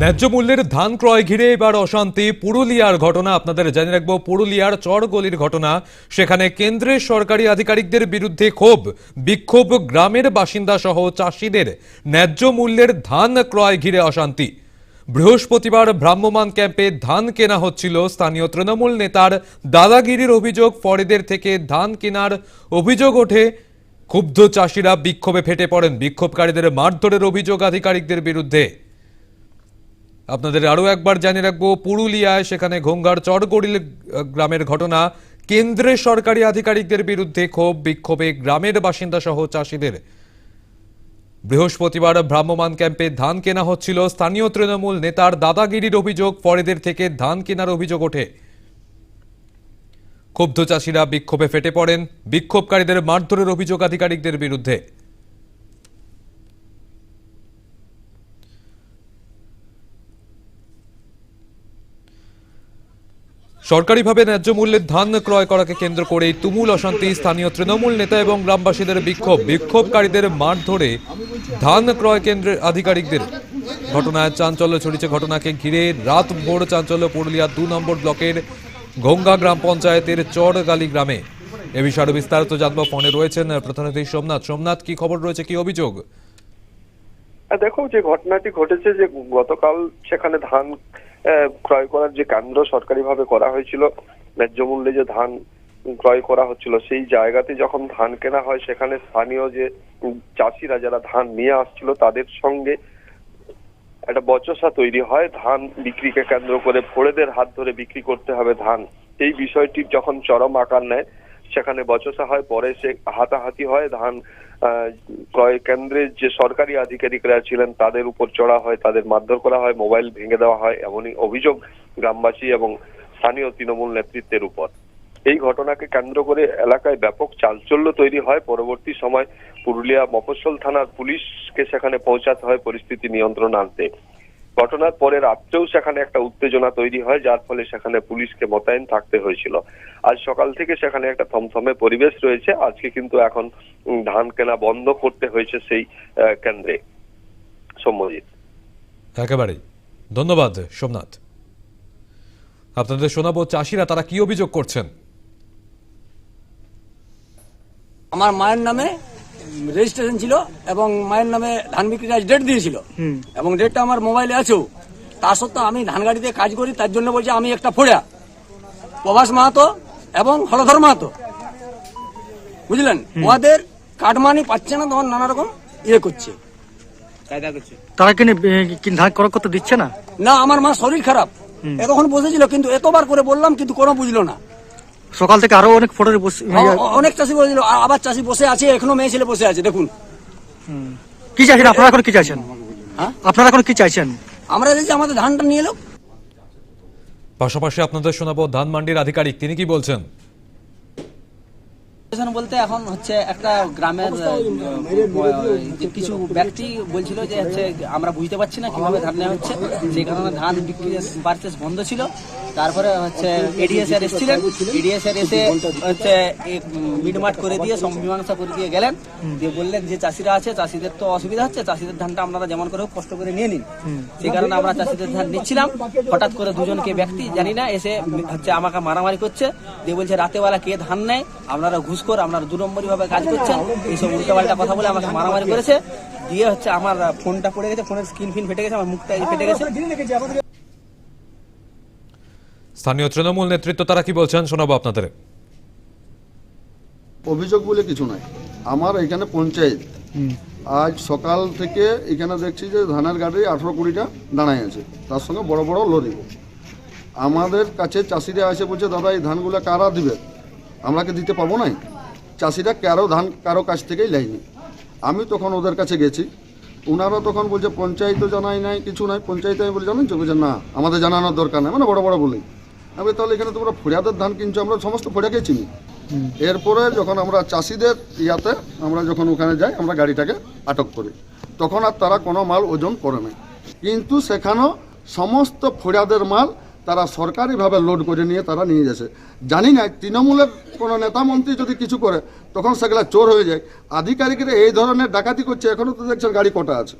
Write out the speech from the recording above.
ন্যায্য মূল্যের ধান ক্রয় ঘিরে এবার অশান্তি। পুরুলিয়ার ঘটনা, আপনাদের জানিয়ে রাখব, পুরুলিয়ার চরগলির ঘটনা। সেখানে কেন্দ্রের সরকারি আধিকারিকদের বিরুদ্ধে ক্ষোভ। বিক্ষোভ গ্রামের বাসিন্দা সহ চাষিদের। ন্যায্য মূল্যের ধান ক্রয় ঘিরে অশান্তি। বৃহস্পতিবার ভ্রাম্যমাণ ক্যাম্পে ধান কেনা হচ্ছিল। স্থানীয় তৃণমূল নেতার দাদাগিরির অভিযোগ, ফরেদের থেকে ধান কেনার অভিযোগ ওঠে। ক্ষুব্ধ চাষিরা বিক্ষোভে ফেটে পড়েন। বিক্ষোভকারীদের মারধরের অভিযোগ আধিকারিকদের বিরুদ্ধে। আপনাদের আরও একবার জানিয়ে রাখব, পুরুলিয়ায় সেখানে ঘোঙ্গার চরগড়িল গ্রামের ঘটনা। কেন্দ্রের সরকারি আধিকারিকদের বিরুদ্ধে ক্ষোভ, বিক্ষোভে গ্রামের বাসিন্দা সহ চাষিদের। বৃহস্পতিবার ভ্রাম্যমাণ ক্যাম্পে ধান কেনা হচ্ছিল। স্থানীয় তৃণমূল নেতার দাদাগিরির অভিযোগ, ফরেদের থেকে ধান কেনার অভিযোগ ওঠে। ক্ষুব্ধ চাষিরা বিক্ষোভে ফেটে পড়েন। বিক্ষোভকারীদের মারধরের অভিযোগ আধিকারিকদের বিরুদ্ধে। সরকারিভাবে ন্যায্য মূল্যের ধান ক্রয় করাকে কেন্দ্র করে তুমুল অশান্তি। স্থানীয় তৃণমূল নেতা এবং গ্রামবাসীদের বিক্ষোভ, বিক্ষোভকারীদের মার ধরে ধান ক্রয় কেন্দ্রের আধিকারিকদের। ঘটনায় চাঞ্চল্য ছড়িয়েছে ঘটনাকে ঘিরে রাত ভোর চাঞ্চল্য পুরুলিয়া দু নম্বর ব্লকের গঙ্গা গ্রাম পঞ্চায়েতের চরগালি গ্রামে। এ বিষয়ে বিস্তারিত জানব। ফোনে রয়েছেন প্রতিনিধি সোমনাথ। সোমনাথ, কি খবর রয়েছে? কি অভিযোগ? দেখো, যে ঘটনাটি ঘটেছে, যে গতকাল সেখানে ধান ক্রয় করার যে কেন্দ্র সরকারিভাবে করা হয়েছিল, ন্যায্য মূল্যে যে ধান ক্রয় করা হচ্ছিল, সেই জায়গাতে যখন ধান কেনা হয়, সেখানে স্থানীয় যে চাষিরা যারা ধান নিয়ে আসছিল, তাদের সঙ্গে একটা বচসা তৈরি হয়। ধান বিক্রিকে কেন্দ্র করে ফোড়েদের হাত ধরে বিক্রি করতে হবে ধান। এই বিষয়টি যখন চরম আকার নেয় সেখানে বচসা হয়, পরে সে হাতাহাতি হয়। ধান ক্রয় কেন্দ্রের যে সরকারি আধিকারিকরা ছিলেন, তাদের উপর চড়া হয়, তাদের মারধর করা হয়, মোবাইল ভেঙে দেওয়া হয় এমনই অভিযোগ গ্রামবাসী এবং স্থানীয় তৃণমূল নেতৃত্বের উপর। এই ঘটনাকে কেন্দ্র করে এলাকায় ব্যাপক চাঞ্চল্য তৈরি হয়। পরবর্তী সময় পুরুলিয়া মফস্বল থানার পুলিশকে সেখানে পৌঁছাতে হয় পরিস্থিতি নিয়ন্ত্রণ আনতে। ঘটনার পরে রাত্রেও সেখানে একটা উত্তেজনা তৈরি হয় যার ফলে সেখানে পুলিশকে মোতায়েন থাকতে হয়েছিল। আজ সকাল থেকে সেখানে একটা থমথমে পরিবেশ রয়েছে। আজকে কিন্তু এখন ধান কেনা বন্ধ করতে হয়েছে সেই কেন্দ্রে। সৌম্যজিৎ একেবারেই। ধন্যবাদ সোমনাথ। আপনাদের শোনাবো চাষিরা তারা কি অভিযোগ করছেন? আমার মায়ের নামে রেজিস্ট্রেশন ছিল এবং মায়ের নামে ধান বিক্রির আজ ডেট দিয়েছিল। এবং ডেটটা আমার মোবাইলে আছেও তা সত্ত্বেও আমি ধান গাড়িতে কাজ করি তার জন্য বলছে আমি একটা ফোড়া। প্রভাস মাহাতো এবং হলধর মাহাতো। বুঝলেন? ওদের কাটমানি পাচ্ছে না তখন নানা রকম ইয়ে করছে। তারা কি নি- কি ধান ক্রয় করতে দিচ্ছে না? না আমার মা শরীর খারাপ। এতক্ষণ বসেছিল কিন্তু এতবার করে বললাম কিন্তু কোনো বুঝলো না। সকাল থেকে আরও অনেক ফটো অ- অনেক চাষি বলেছিল আ- আবার চাষি বসে আছে এখনও মেয়ে ছেলে বসে আছে দেখুন। কি চাইছেন? আপনারা এখন কি চাইছেন? হ্যাঁ? আপনারা এখন কি চাইছেন? আমরা যদি আমাদের ধানটা নিয়ে এলো। পাশাপাশি আপনাদের শোনাবো ধান মান্ডির আধিকারিক তিনি কি বলছেন? বলতে এখন হচ্ছে একটা গ্রামের কিছু ব্যক্তি বলছিল যে হচ্ছে আমরা বুঝতে পারছি না কীভাবে ধান নেওয়া হচ্ছে। সেই কারণে ধান বিক্রি পারচেস বন্ধ ছিল। তারপরে হচ্ছে এডিএস এর এসেছিলেন। এডিএস এর এসে হচ্ছে মিটমাট করে দিয়ে সব মীমাংসা করে দিয়ে গেলেন। দিয়ে বললেন যে চাষিরা আছে চাষিদের তো অসুবিধা হচ্ছে চাষিদের ধানটা আপনারা যেমন করে হোক কষ্ট করে নিয়ে নিন। সেই কারণে আমরা চাষিদের ধান নিচ্ছিলাম। হঠাৎ করে দুজনকে ব্যক্তি জানি না এসে হচ্ছে আমাকে মারামারি করছে। দিয়ে বলছে রাতেবেলা কে ধান নেয়? আপনারা ঘুষখোর আপনারা দু নম্বরই ভাবে কাজ করছেন। এইসব উল্টোপাল্টা কথা বলে আমাকে মারামারি করেছে। দিয়ে হচ্ছে আমার ফোনটা পড়ে গেছে ফোনের স্ক্রিন ফিন ফেটে গেছে আমার মুখটা ফেটে গেছে। স্থানীয় তৃণমূল নেতৃত্ব তারা কি বলছেন শোনাবো আপনাদের। অভিযোগ বলে কিছু নাই। আমার এখানে পঞ্চায়েত। আজ সকাল থেকে এখানে দেখছি যে ধানের গাড়ি আঠেরো কুড়িটা দাঁড়ায় আছে। তার সঙ্গে বড় বড় লরি। আমাদের কাছে চাষিরা এসে বলছে দাদা এই ধানগুলো কারা দিবে? আমরা কি দিতে পারব না চাষিরা কারও ধান কারও কাছ থেকেই লাইনি আমি তখন ওদের কাছে গেছি। ওনারা তখন বলছে পঞ্চায়েতও জানাই নাই কিছু নাই। পঞ্চায়েতে আমি বলি জানেন? বলছে না আমাদের জানানোর দরকার নেই। মানে বড় বড় বলেই আমি তাহলে এখানে তোমরা ফড়িয়াদের ধান কিনছো আমরা সমস্ত ফড়িয়াকে চিনি। এরপরে যখন আমরা চাষিদের ইয়াতে আমরা যখন ওখানে যাই আমরা গাড়িটাকে আটক করি। তখন আর তারা কোনো মাল ওজন করে না। কিন্তু সেখানেও সমস্ত ফড়িয়াদের মাল তারা সরকারিভাবে লোড করে নিয়ে তারা নিয়ে যাচ্ছে। জানি না তৃণমূলের কোনো নেতা মন্ত্রী যদি কিছু করে তখন সেগুলা চোর হয়ে যায়। আধিকারিকরা এই ধরনের ডাকাতি করছে এখনও তো দেখছেন গাড়ি কটা আছে।